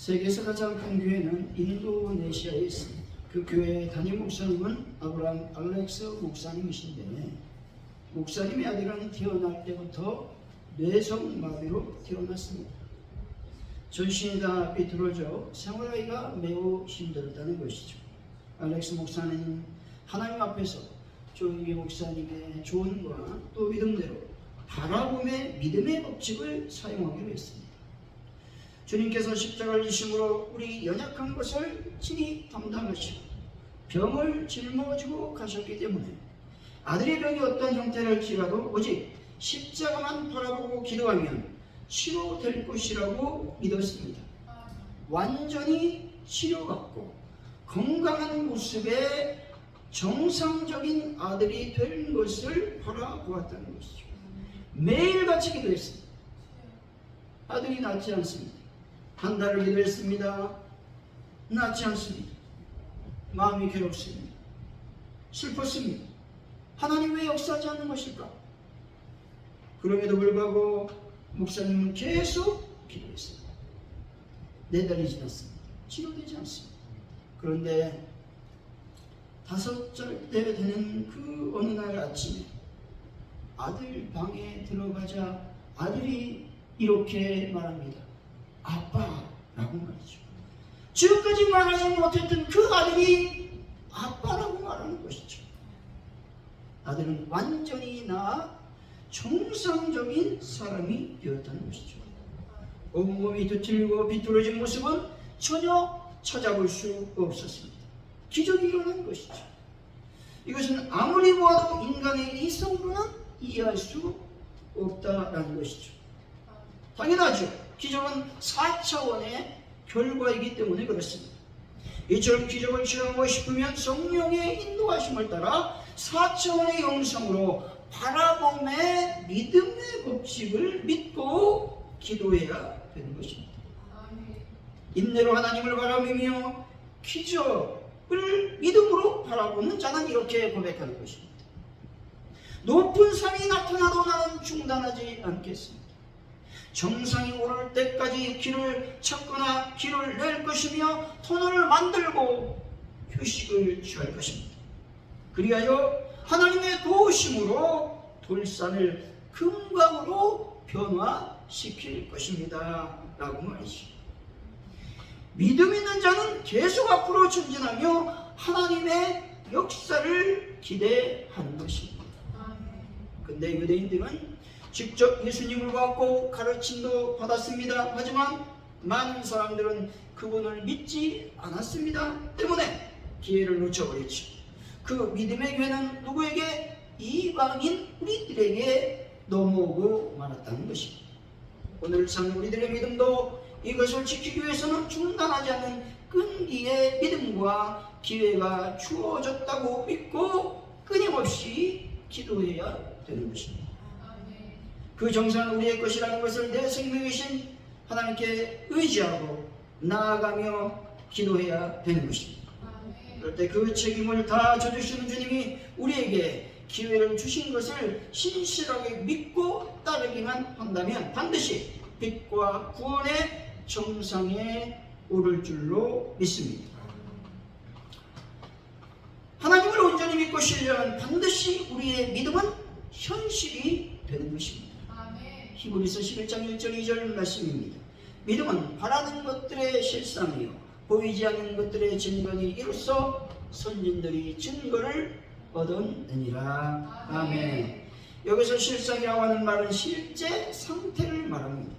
세계에서 가장 큰 교회는 인도네시아에 있습니다. 그 교회의 담임 목사님은 아브라함 알렉스 목사님이신데 목사님의 아들은 태어날 때부터 뇌성마비로 태어났습니다. 전신이 다 비틀어져 생활하기가 매우 힘들었다는 것이죠. 알렉스 목사는 하나님 앞에서 조용기 목사님의 조언과 또 믿음대로 바라봄의 믿음의 법칙을 사용하기로 했습니다. 주님께서 십자가를 지심으로 우리 연약한 것을 친히 담당하시고 병을 짊어지고 가셨기 때문에 아들의 병이 어떤 형태랄지라도 오직 십자가만 바라보고 기도하면 치료될 것이라고 믿었습니다. 완전히 치료받고 건강한 모습의 정상적인 아들이 된 것을 바라보았다는 것이죠. 매일같이 기도했습니다. 아들이 낫지 않습니다. 한 달을 기도했습니다. 낫지 않습니다. 마음이 괴롭습니다. 슬펐습니다. 하나님 왜 역사하지 않는 것일까? 그럼에도 불구하고 목사님은 계속 기도했습니다. 네 달이 지났습니다. 치료되지 않습니다. 그런데 다섯 살때 되는 그 어느 날 아침에 아들 방에 들어가자 아들이 이렇게 말합니다. 아빠라고 말이죠. 지금까지 말하지 못했던 그 아들이 아빠라고 말하는 것이죠. 아들은 완전히 나 정상적인 사람이 되었다는 것이죠. 온몸이 뒤틀리고 비뚤어진 모습은 전혀 찾아볼 수 없었습니다. 기적이 일어난 것이죠. 이것은 아무리 보아도 인간의 이성으로는 이해할 수 없다라는 것이죠. 당연하죠. 기적은 4차원의 결과이기 때문에 그렇습니다. 이처럼 기적을 체험하고 싶으면 성령의 인도하심을 따라 4차원의 영성으로 바라봄의 믿음의 법칙을 믿고 기도해야 되는 것입니다. 인내로 하나님을 바라보며 기적을 믿음으로 바라보는 자는 이렇게 고백하는 것입니다. 높은 산이 나타나도 나는 중단하지 않겠습니다. 정상이 오를 때까지 길을 찾거나 길을 낼 것이며 터널을 만들고 휴식을 취할 것입니다. 그리하여 하나님의 도우심으로 돌산을 금강으로 변화시킬 것입니다. 라고 말이죠. 믿음 있는 자는 계속 앞으로 전진하며 하나님의 역사를 기대하는 것입니다. 근데 유대인들은 직접 예수님을 받고 가르침도 받았습니다. 하지만 많은 사람들은 그분을 믿지 않았습니다. 때문에 기회를 놓쳐버렸죠. 그 믿음의 기회는 누구에게? 이방인 우리들에게 넘어오고 말았다는 것입니다. 오늘 참 우리들의 믿음도 이것을 지키기 위해서는 중단하지 않는 끈기의 믿음과 기회가 주어졌다고 믿고 끊임없이 기도해야 되는 것입니다. 그 정사는 우리의 것이라는 것을 내 생명이신 하나님께 의지하고 나아가며 기도해야 되는 것입니다. 그럴 때 그 책임을 다 져주시는 주님이 우리에게 기회를 주신 것을 신실하게 믿고 따르기만 한다면 반드시 빛과 구원의 정상에 오를 줄로 믿습니다. 하나님을 온전히 믿고 신뢰하면 반드시 우리의 믿음은 현실이 되는 것입니다. 히브리서 11장 1절 2절 말씀입니다. 믿음은 바라는 것들의 실상이요 보이지 않는 것들의 증거니 이로써 선진들이 증거를 얻었느니라. 아멘. 여기서 실상이라고 하는 말은 실제 상태를 말합니다.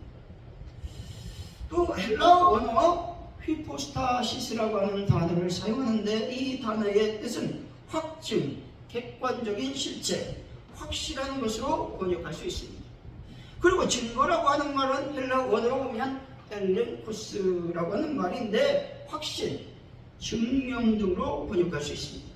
또 헬라 원어 휘포스타시스라고 하는 단어를 사용하는데 이 단어의 뜻은 확증, 객관적인 실체, 확실한 것으로 번역할 수 있습니다. 그리고 증거라고 하는 말은 헬라 원어로 보면 엘렌코스라고 하는 말인데 확신, 증명 등으로 번역할 수 있습니다.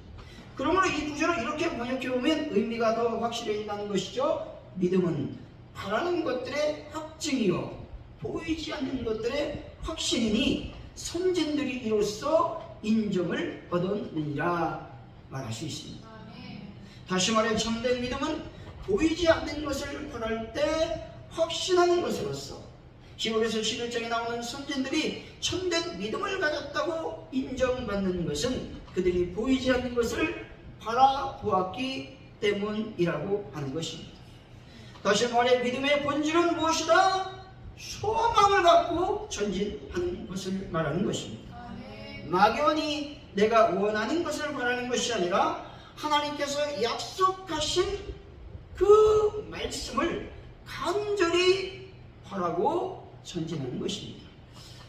그러므로 이 구절을 이렇게 번역해 보면 의미가 더 확실해진다는 것이죠. 믿음은 바라는 것들의 확증이요 보이지 않는 것들의 확신이니 선진들이 이로써 인정을 얻었느니라 말할 수 있습니다. 다시 말해 참된 믿음은 보이지 않는 것을 바랄 때 확신하는 것으로서 히브리서 11장에 나오는 선진들이 참된 믿음을 가졌다고 인정받는 것은 그들이 보이지 않는 것을 바라보았기 때문이라고 하는 것입니다. 다시 말해 믿음의 본질은 무엇이다? 소망을 갖고 전진하는 것을 말하는 것입니다. 막연히 내가 원하는 것을 바라는 것이 아니라 하나님께서 약속하신 그 말씀을 간절히 바라고 전진하는 것입니다.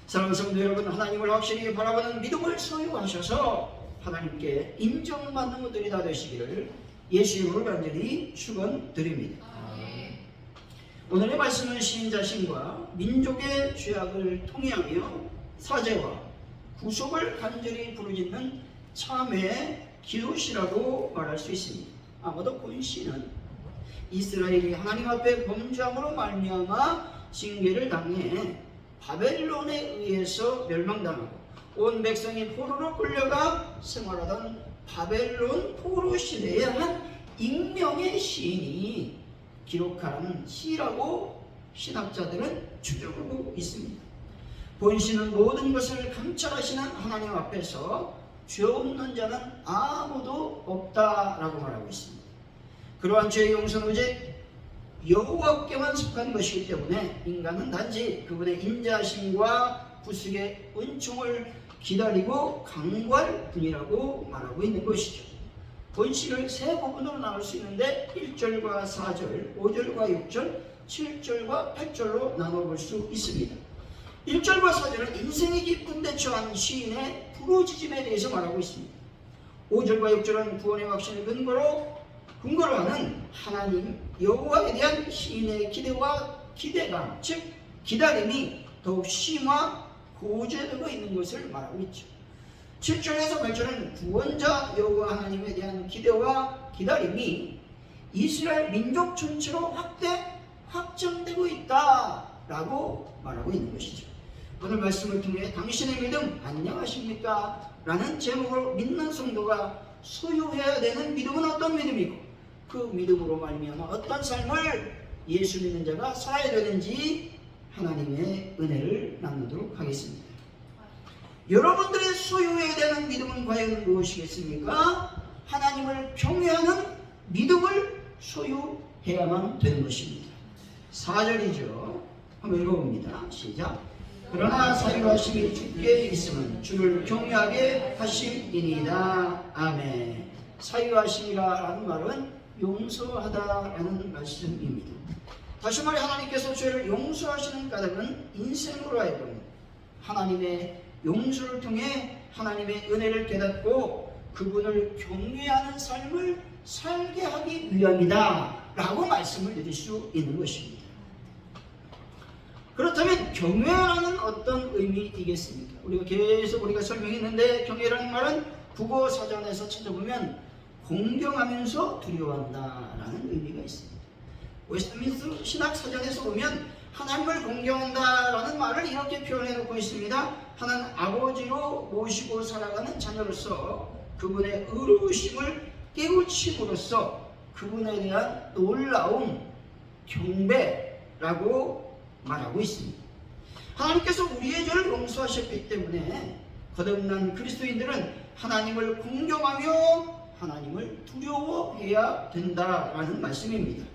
사랑하는 성도 여러분, 하나님을 확실히 바라보는 믿음을 소유하셔서 하나님께 인정받는 분들이 다 되시기를 예수 이름으로 간절히 축원드립니다. 오늘의 말씀은 시인 자신과 민족의 죄악을 통해하며 사죄와 구속을 간절히 부르짖는 참회의 기도시라고 말할 수 있습니다. 아마도 본 시는 이스라엘이 하나님 앞에 범죄함으로 말미암아 징계를 당해 바벨론에 의해서 멸망당하고 온 백성이 포로로 끌려가 생활하던 바벨론 포로 시대의 한 익명의 시인이 기록한 시라고 신학자들은 추정하고 있습니다. 본시는 모든 것을 감찰하시는 하나님 앞에서 죄 없는 자는 아무도 없다라고 말하고 있습니다. 그러한 죄의 용서는 오직 여호와께만 속한 것이기 때문에 인간은 단지 그분의 인자심과 구속의 은총을 기다리고 강구할 뿐이라고 말하고 있는 것이죠. 본시를 세 부분으로 나눌 수 있는데 1절과 4절, 5절과 6절, 7절과 8절로 나눠볼 수 있습니다. 1절과 4절은 인생이 깊은데 처한 시인의 부르짖음에 대해서 말하고 있습니다. 5절과 6절은 구원의 확신을 근거로 하는 하나님 여호와에 대한 시인의 기대와 기대감, 즉 기다림이 더욱 심화 고조되고 있는 것을 말하고 있죠. 7절에서 8절은 구원자 여호와 하나님에 대한 기대와 기다림이 이스라엘 민족 전체로 확대 확정되고 있다라고 말하고 있는 것이죠. 오늘 말씀을 통해 당신의 믿음 안녕하십니까? 라는 제목으로 믿는 성도가 소유해야 되는 믿음은 어떤 믿음이고 그 믿음으로 말미암아 어떤 삶을 예수 믿는 자가 살아야 되는지 하나님의 은혜를 나누도록 하겠습니다. 여러분들의 소유해야 되는 믿음은 과연 무엇이겠습니까? 하나님을 경외하는 믿음을 소유해야만 되는 것입니다. 4절이죠. 한번 읽어봅니다. 시작. 그러나 사유하심이 주께 있으면 주를 경외하게 하심이니이다. 아멘. 사유하심이라는 말은 용서하다라는 말씀입니다. 다시 말해 하나님께서 죄를 용서하시는 까닭은 인생으로 하여금 하나님의 용서를 통해 하나님의 은혜를 깨닫고 그분을 경외하는 삶을 살게 하기 위함이다 라고 말씀을 드릴 수 있는 것입니다. 그렇다면 경외라는 어떤 의미이겠습니까? 우리가 계속 우리가 설명했는데 경외라는 말은 국어 사전에서 찾아보면 공경하면서 두려워한다라는 의미가 있습니다. 웨스트민스터 신학 사전에서 보면 하나님을 공경한다라는 말을 이렇게 표현해 놓고 있습니다. 하나님 아버지로 모시고 살아가는 자녀로서 그분의 의로우심을 깨우침으로써 그분에 대한 놀라움, 경배라고 말하고 있습니다. 하나님께서 우리의 죄를 용서하셨기 때문에 거듭난 그리스도인들은 하나님을 공경하며 하나님을 두려워해야 된다라는 말씀입니다.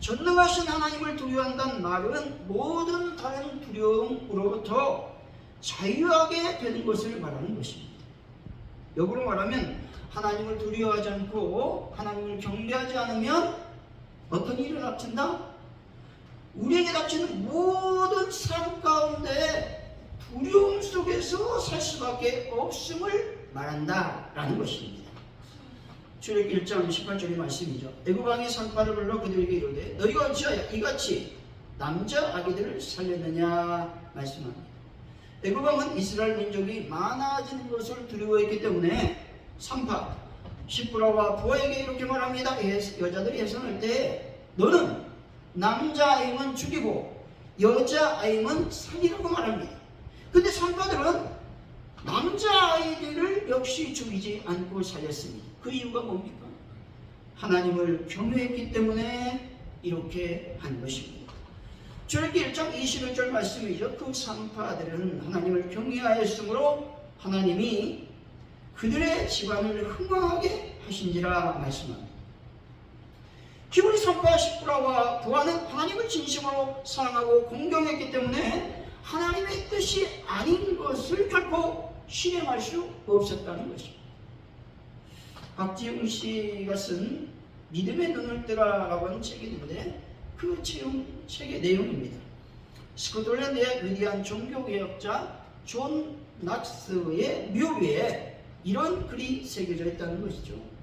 전능하신 하나님을 두려워한다는 말은 모든 다른 두려움으로부터 자유하게 되는 것을 말하는 것입니다. 역으로 말하면 하나님을 두려워하지 않고 하나님을 경배하지 않으면 어떤 일이 닥친다? 우리에게 닥치는 모든 삶 가운데 두려움 속에서 살 수밖에 없음을 말한다라는 것입니다. 출애굽 1장 18절의 말씀이죠. 애굽왕이 산파를 불러 그들에게 이르되 너희가 어찌하여 이같이 남자 아기들을 살렸느냐 말씀합니다. 애굽왕은 이스라엘 민족이 많아지는 것을 두려워했기 때문에 산파 시프라와 부하에게 이렇게 말합니다. 여자들이 해산할 때 너는 남자 아이만 죽이고 여자 아이만 살리라고 말합니다. 근데 산파들은 남자 아이들을 역시 죽이지 않고 살렸습니다. 그 이유가 뭡니까? 하나님을 경외했기 때문에 이렇게 한 것입니다. 출애기 1장 21절 말씀이죠. 그 산파들은 하나님을 경외하였으므로 하나님이 그들의 집안을 흥왕하게 하신지라 말씀합니다. 기브리 산파 시프라와 부하는 하나님을 진심으로 사랑하고 공경했기 때문에 하나님의 뜻이 아닌 것을 결코 실행할 수 없었다는 것입니다. 박지웅 씨가 쓴 믿음의 눈을 뜨라라고 하는 책이 있는데 그 책의, 책의 내용입니다. 스코틀랜드의 위대한 종교개혁자 존 낙스의 묘비에 이런 글이 새겨져 있다는 것이죠.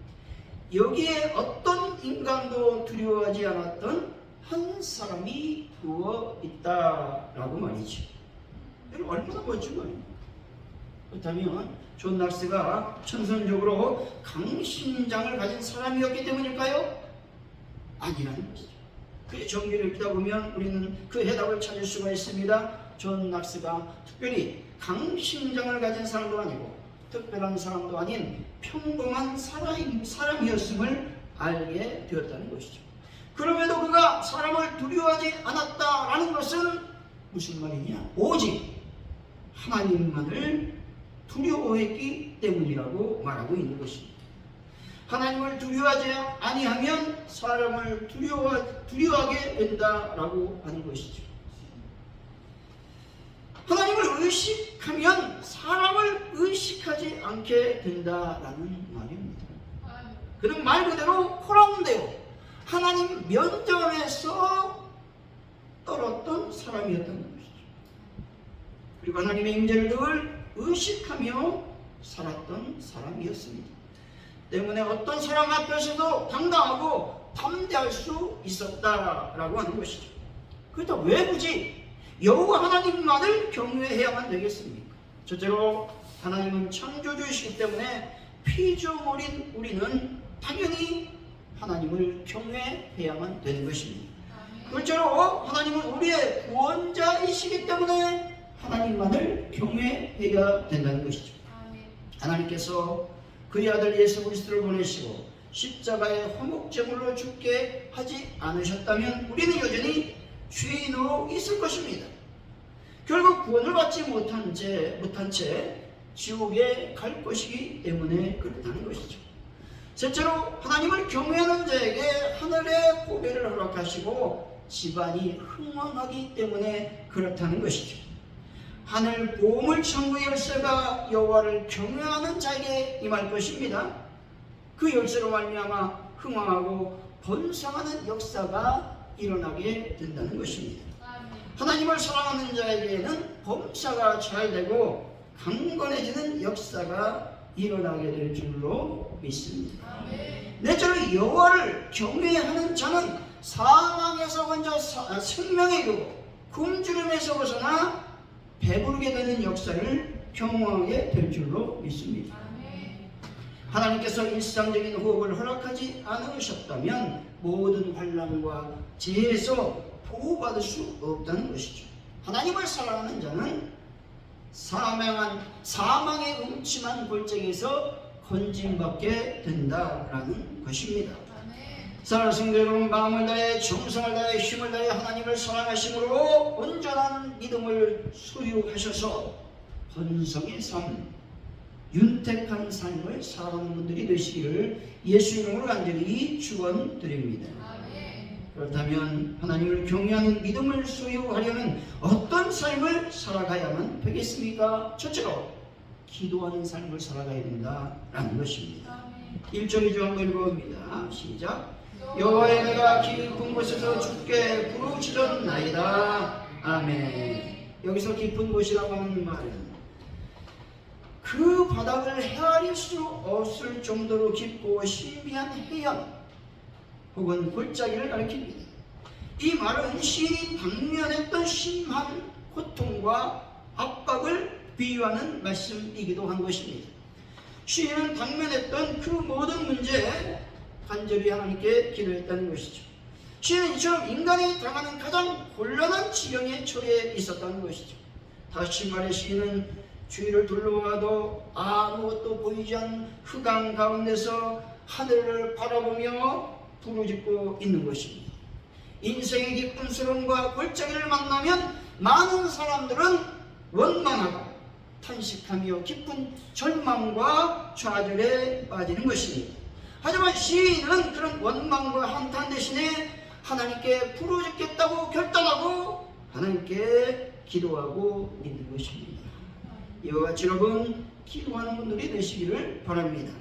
여기에 어떤 인간도 두려워하지 않았던 한 사람이 부어 있다라고 말이죠. 얼마나 멋진 말입니까? 그렇다면 존 낙스가 천선적으로 강심장을 가진 사람이었기 때문일까요? 아니라는 것이죠. 그의 정리를 읽다 보면 우리는 그 해답을 찾을 수가 있습니다. 존 낙스가 특별히 강심장을 가진 사람도 아니고 특별한 사람도 아닌 평범한 사람, 사람이었음을 알게 되었다는 것이죠. 그럼에도 그가 사람을 두려워하지 않았다라는 것은 무슨 말이냐? 오직 하나님만을 두려워했기 때문이라고 말하고 있는 것입니다. 하나님을 두려워하지 아니하면 사람을 두려워, 두려워하게 된다라고 하는 것이죠. 하나님을 의식하면 사람을 의식하지 않게 된다라는 말입니다. 그는 말 그대로 코랑데오 하나님 면전에서 떨었던 사람이었던 것이죠. 그리고 하나님의 임재를 늘 의식하며 살았던 사람이었습니다. 때문에 어떤 사람 앞에서도 당당하고 담대할 수 있었다라고 하는 것이죠. 그렇다고 왜 굳이 여호와 하나님만을 경외해야만 되겠습니까? 첫째로 하나님은 창조주이시기 때문에 피조물인 우리는 당연히 하나님을 경외해야만 되는 것입니다. 둘째로 하나님은 우리의 구원자이시기 때문에 하나님만을 경외해야 된다는 것이죠. 하나님께서 그의 아들 예수 그리스도를 보내시고 십자가의 화목제물로 죽게 하지 않으셨다면 우리는 여전히 죄인으로 있을 것입니다. 결국 구원을 받지 못한 채, 못한 채 지옥에 갈 것이기 때문에 그렇다는 것이죠. 셋째로 하나님을 경외하는 자에게 하늘의 고배를 허락하시고 집안이 흥왕하기 때문에 그렇다는 것이죠. 하늘 보물 천국의 열쇠가 여호와를 경외하는 자에게 임할 것입니다. 그 열쇠로 말미암아 흥왕하고 번성하는 역사가 일어나게 된다는 것입니다. 하나님을 사랑하는 자에게는 범사가 잘 되고 강건해지는 역사가 일어나게 될 줄로 믿습니다. 넷째로 여호와를 경외하는 자는 사망에서 먼저 사- 생명에 이르고 굶주림에서 벗어나 배부르게 되는 역사를 경험하게 될 줄로 믿습니다. 하나님께서 일상적인 호흡을 허락하지 않으셨다면 모든 환란과 재해에서 보호받을 수 없다는 것이죠. 하나님을 사랑하는 자는 사망한 사망의 음침한 골짜기에서 건짐받게 된다라는 것입니다. 사랑하는 성도 여러분 마음을 다해 정성을 다해 힘을 다해 하나님을 사랑하심으로 온전한 믿음을 소유하셔서 번성의 삶, 윤택한 삶을 살아가는 분들이 되시기를 예수 이름으로 간절히 축원드립니다. 그렇다면 하나님을 경외하는 믿음을 소유하려면 어떤 삶을 살아가야만 되겠습니까? 첫째로 기도하는 삶을 살아가야 된다라는 것입니다. 1절 2절 한번 읽어봅니다. 시작. 여호와의 내가 깊은 곳에서 죽게 부르짖었나이다. 아멘. 여기서 깊은 곳이라고 하는 말은 그 바닥을 헤아릴 수 없을 정도로 깊고 신비한 해연 혹은 골짜기를 가리킵니다. 이 말은 시인이 당면했던 심한 고통과 압박을 비유하는 말씀이기도 한 것입니다. 시인은 당면했던 그 모든 문제에 간절히 하나님께 기도했다는 것이죠. 시인은 이처럼 인간이 당하는 가장 곤란한 지경에 처해 있었다는 것이죠. 다시 말해 시인은 주위를 둘러봐도 아무것도 보이지 않는 흑암 가운데서 하늘을 바라보며 부르짖고 있는 것입니다. 인생의 기쁨스러움과 골짜기를 만나면 많은 사람들은 원망하고 탄식하며 깊은 절망과 좌절에 빠지는 것입니다. 하지만 시인은 그런 원망과 한탄 대신에 하나님께 부르짖겠다고 결단하고 하나님께 기도하고 있는 것입니다. 이와 같이 여러분 기도하는 분들이 되시기를 바랍니다.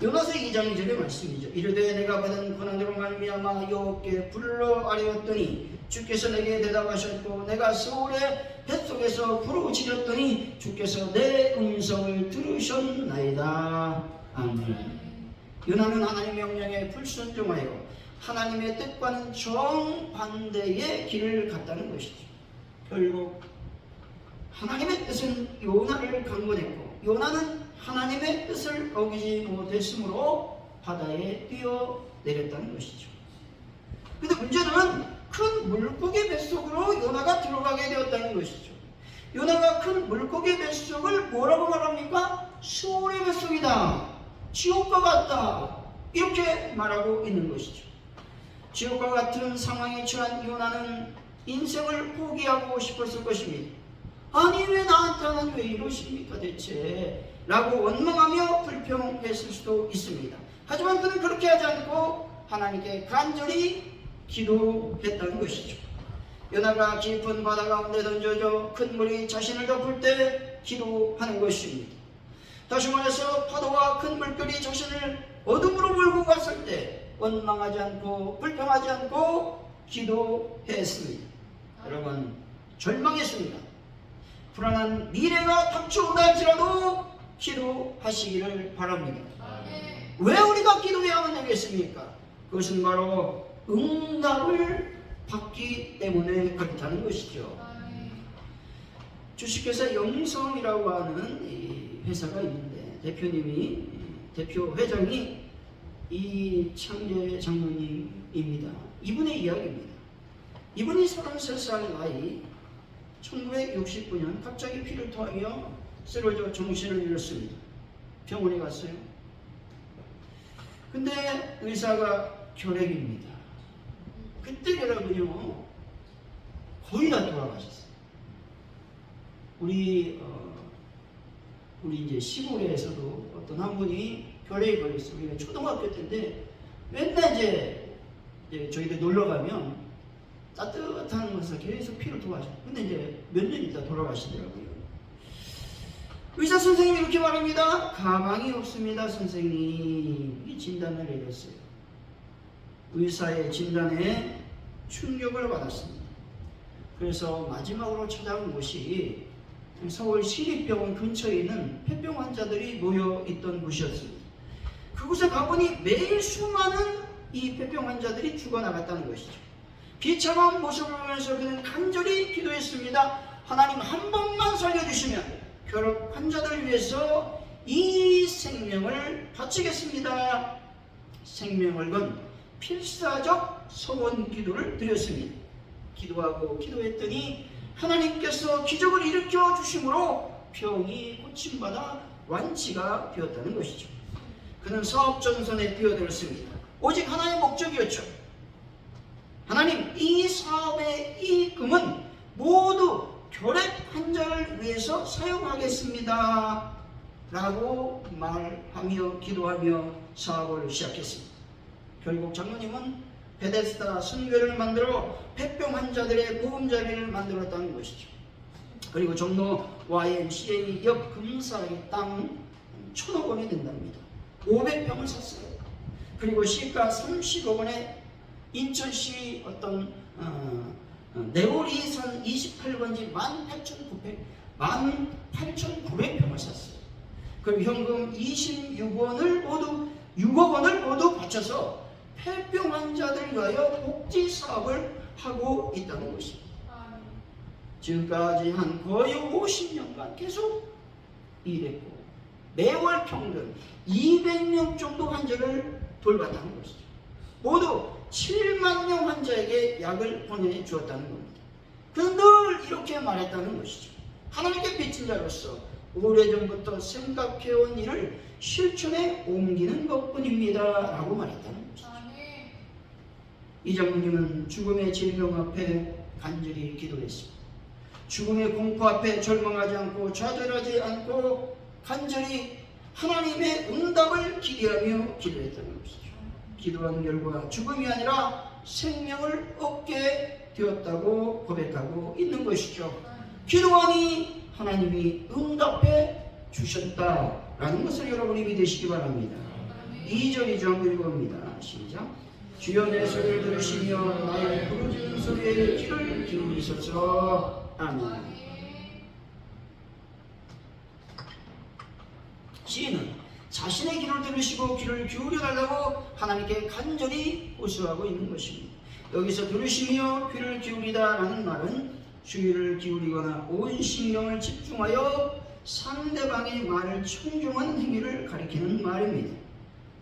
요나서 2장 2절의 말씀이죠. 이르되 내가 받은 고난으로 말미암아 여호와께 불러 아뢰었더니 주께서 내게 대답하셨고 내가 서울의 뱃속에서 부르짖었더니 주께서 내 음성을 들으셨나이다. 아멘. 요나는 하나님의 명령에 불순종하여 하나님의 뜻과는 정반대의 길을 갔다는 것이죠. 결국 하나님의 뜻은 요나를 강권했고 요나는 하나님의 뜻을 어기지 못했으므로 바다에 뛰어내렸다는 것이죠. 근데 문제는 큰 물고기 뱃속으로 요나가 들어가게 되었다는 것이죠. 요나가 큰 물고기 뱃속을 뭐라고 말합니까? 수월의 뱃속이다. 지옥과 같다. 이렇게 말하고 있는 것이죠. 지옥과 같은 상황에 처한 요나는 인생을 포기하고 싶었을 것입니다. 아니 왜 나한테는 왜 이러십니까 대체? 라고 원망하며 불평했을 수도 있습니다. 하지만 그는 그렇게 하지 않고 하나님께 간절히 기도했다는 것이죠. 요나가 깊은 바다 가운데 던져져 큰 물이 자신을 덮을 때 기도하는 것입니다. 다시 말해서 파도와 큰 물결이 자신을 어둠으로 몰고 갔을 때 원망하지 않고 불평하지 않고 기도했습니다. 여러분 절망했습니다 불안한 미래가 닥쳐온다 할지라도 기도하시기를 바랍니다. 왜 우리가 기도해야만 되겠습니까? 그것은 바로 응답을 받기 때문에 그렇다는 것이죠. 주식회사 영성이라고 하는 이 회사가 있는데 대표님이 대표 회장이 이 창재 장로님입니다. 이분의 이야기입니다. 이분이 33살 나이 1969년 갑자기 피를 토하며 쓰러져 정신을 잃었습니다. 병원에 갔어요. 근데 의사가 결핵입니다. 그때 여러분요 거의 다 돌아가셨어요. 우리 어, 우리 이제 시골에서도 어떤 한 분이 결핵이 걸렸어요. 우리가 초등학교 때인데 맨날 이제, 이제 저희들 놀러 가면 따뜻한 곳에서 계속 피를 토하죠. 근데 이제 몇 년 있다 돌아가시더라고요. 의사 선생님이 이렇게 말합니다. 가망이 없습니다, 선생님. 이 진단을 내렸어요. 의사의 진단에 충격을 받았습니다. 그래서 마지막으로 찾아온 곳이 서울 시립병원 근처에 있는 폐병 환자들이 모여 있던 곳이었습니다. 그곳에 가보니 매일 수많은 이 폐병 환자들이 죽어나갔다는 것이죠. 비참한 모습을 보면서 그는 간절히 기도했습니다. 하나님 한 번만 살려주시면 결혼 환자들을 위해서 이 생명을 바치겠습니다. 생명을 건 필사적 소원 기도를 드렸습니다. 기도하고 기도했더니 하나님께서 기적을 일으켜 주심으로 병이 고침받아 완치가 되었다는 것이죠. 그는 사업 전선에 뛰어들었습니다. 오직 하나의 목적이었죠. 하나님 이 사업의 이익금은 모두 결핵 환자를 위해서 사용하겠습니다. 라고 말하며 기도하며 사업을 시작했습니다. 결국 장로님은 베데스다 선교를 만들어 폐병 환자들의 보험자리를 만들었다는 것이죠. 그리고 종로 YMCA 옆 금사의 땅 천억 원이 된답니다. 500평을 샀어요. 그리고 시가 30억 원에 인천시 어떤 어, 어, 네오리선 28번지 18,900 18,900평을 샀어요. 그럼 현금 26원을 모두 6억 원을 모두 바쳐서 폐병 환자들 위하여 복지 사업을 하고 있다는 것입니다. 지금까지 한 거의 50년간 계속 일했고 매월 평균 200명 정도 환자를 돌봤다는 것이죠. 모두 7만 명 환자에게 약을 보내 주었다는 겁니다. 그는 늘 이렇게 말했다는 것이죠. 하나님께 빚진 자로서 오래전부터 생각해온 일을 실천에 옮기는 것뿐입니다. 라고 말했다는 것이죠. 이 장모님은 죽음의 질병 앞에 간절히 기도했습니다. 죽음의 공포 앞에 절망하지 않고 좌절하지 않고 간절히 하나님의 응답을 기대하며 기도했다는 것이죠. 기도한 결과 죽음이 아니라 생명을 얻게 되었다고 고백하고 있는 것이죠. 기도하니 하나님이 응답해 주셨다라는 것을 여러분이 믿으시기 바랍니다. 2절이 좀 읽어봅니다. 시작. 주여 내 소리를 들으시며 나의 부르짖는 소리에 귀를 기울이소서. 아멘. 시인은 자신의 귀를 들으시고 귀를 기울여 달라고 하나님께 간절히 호소하고 있는 것입니다. 여기서 들으시며 귀를 기울이다라는 말은 주의를 기울이거나 온 신경을 집중하여 상대방의 말을 청중한 행위를 가리키는 말입니다.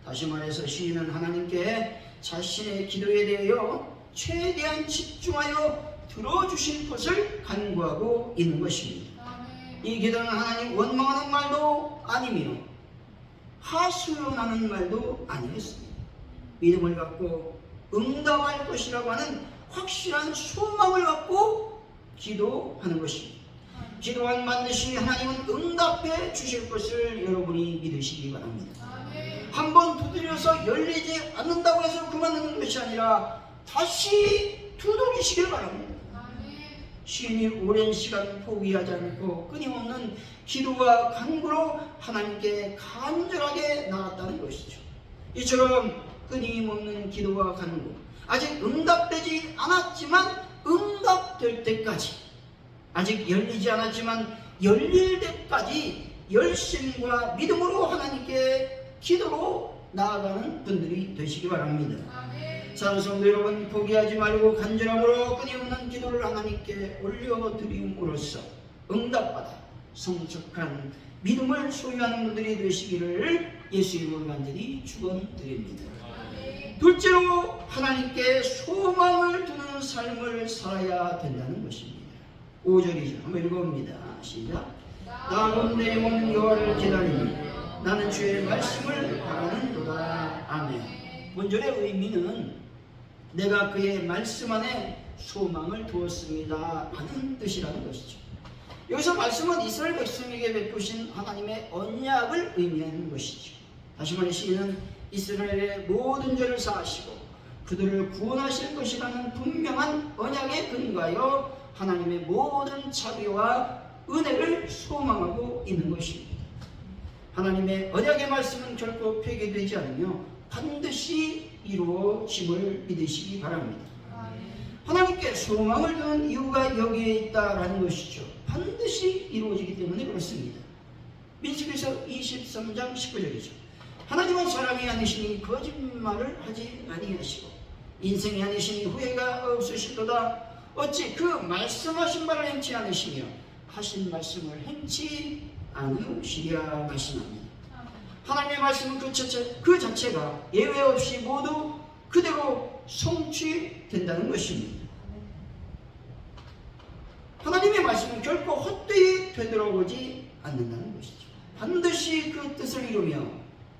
다시 말해서 시인은 하나님께 자신의 기도에 대하여 최대한 집중하여 들어주실 것을 간구하고 있는 것입니다. 이 기도는 하나님 원망하는 말도 아니며 하소연하는 말도 아니었습니다. 믿음을 갖고 응답할 것이라고 하는 확실한 소망을 갖고 기도하는 것입니다. 기도한 반드시 하나님은 응답해 주실 것을 여러분이 믿으시기 바랍니다. 한 번 두드려서 열리지 않는다고 해서 그만두는 것이 아니라 다시 두드리시길 바랍니다. 시인이 오랜 시간 포기하지 않고 끊임없는 기도와 간구로 하나님께 간절하게 나갔다는 것이죠. 이처럼 끊임없는 기도와 간구, 아직 응답되지 않았지만 응답 될 때까지, 아직 열리지 않았지만 열릴 때까지 열심과 믿음으로 하나님께 기도로 나아가는 분들이 되시기 바랍니다. 사는 성도 여러분 포기하지 말고 간절함으로 끊임없는 기도를 하나님께 올려드림으로써 응답받아 성숙한 믿음을 소유하는 분들이 되시기를 예수 이름으로 간절히 축원드립니다. 둘째로 하나님께 소망을 두는 삶을 살아야 된다는 것입니다. 5절이죠. 한번 읽어봅니다. 시작. 나는 내 영혼 여호와를 기다리니 나는 주의 말씀을 바라는도다. 아멘. 본절의 의미는 내가 그의 말씀 안에 소망을 두었습니다. 하는 뜻이라는 것이죠. 여기서 말씀은 이스라엘 백성에게 베푸신 하나님의 언약을 의미하는 것이죠. 다시 말해 시인은 이스라엘의 모든 죄를 사하시고 그들을 구원하실 것이라는 분명한 언약에 근거하여 하나님의 모든 자비와 은혜를 소망하고 있는 것입니다. 하나님의 언약의 말씀은 결코 폐기되지 않으며 반드시 이루어짐을 믿으시기 바랍니다. 하나님께 소망을 두는 이유가 여기에 있다라는 것이죠. 반드시 이루어지기 때문에 그렇습니다. 민수기서 23장 19절이죠. 하나님은 사람이 아니시니 거짓말을 하지 아니하시고 인생이 아니시니 후회가 없으시도다. 어찌 그 말씀하신 바를 행치 않으시며 하신 말씀을 행치 않으시랴 말씀합니다. 하나님의 말씀은 그, 자체, 그 자체가 예외 없이 모두 그대로 성취된다는 것입니다. 하나님의 말씀은 결코 헛되이 되돌아오지 않는다는 것이죠. 반드시 그 뜻을 이루며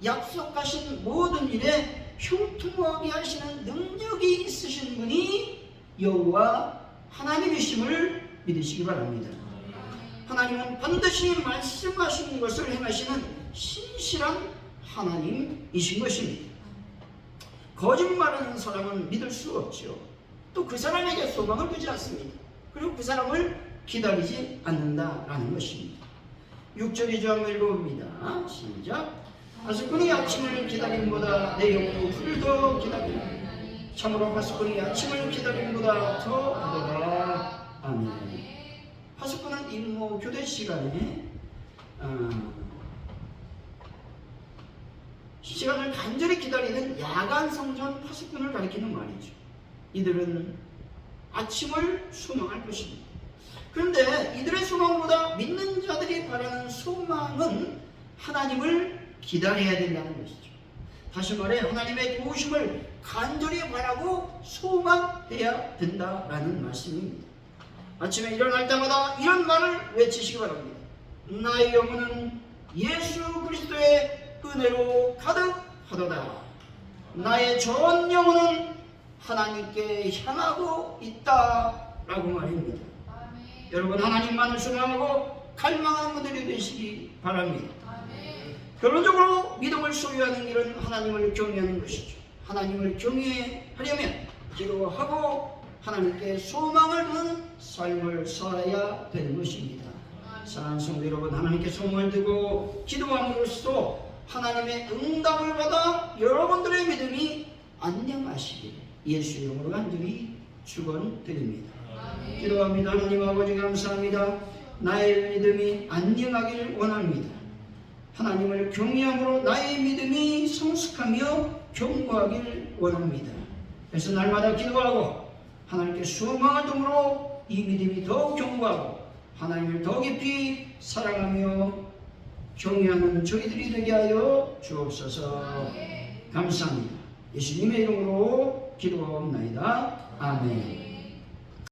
약속하신 모든 일에 형통하게 하시는 능력이 있으신 분이 여호와 하나님이심을 믿으시기 바랍니다. 하나님은 반드시 말씀하신 것을 행하시는 신실한 하나님이신 것입니다. 거짓말하는 사람은 믿을 수 없죠. 또 그 사람에게 소망을 두지 않습니다. 그리고 그 사람을 기다리지 않는다라는 것입니다. 6절이 좀 읽어봅니다. 시작. 파수꾼이 아침을 기다림보다 내 영혼이 풀더 기다리라. 참으로 파수꾼이 아침을 기다림보다 더 하더라. 아멘. 파수꾼은 임무 교대 시간에 어, 시간을 간절히 기다리는 야간 성전 파수꾼을 가리키는 말이죠. 이들은 아침을 소망할 것입니다. 그런데 이들의 소망보다 믿는 자들이 바라는 소망은 하나님을 기다려야 된다는 것이죠. 다시 말해 하나님의 도우심을 간절히 바라고 소망해야 된다라는 말씀입니다. 아침에 일어날 때마다 이런 말을 외치시기 바랍니다. 나의 영혼은 예수 그리스도의 은혜로 가득하도다. 나의 전 영혼은 하나님께 향하고 있다라고 말입니다. 여러분 하나님만을 소망하고 갈망하는 분들이 되시기 바랍니다. 결론적으로 믿음을 소유하는 일은 하나님을 경외하는 것이죠. 하나님을 경외하려면 기도하고 하나님께 소망을 두는 삶을 살아야 되는 것입니다. 사랑하는 성도 여러분, 하나님께 소망을 두고 기도함으로써 하나님의 응답을 받아 여러분들의 믿음이 안녕하시길 예수 이름으로 간절히 축원드립니다. 기도합니다. 하나님 아버지 감사합니다. 나의 믿음이 안녕하길 원합니다. 하나님을 경외함으로 나의 믿음이 성숙하며 견고하길 원합니다. 그래서 날마다 기도하고 하나님께 소망을 둠으로 이 믿음이 더욱 견고하고 하나님을 더 깊이 사랑하며 경외하는 저희들이 되게 하여 주옵소서 감사합니다. 예수님의 이름으로 기도하옵나이다. 아멘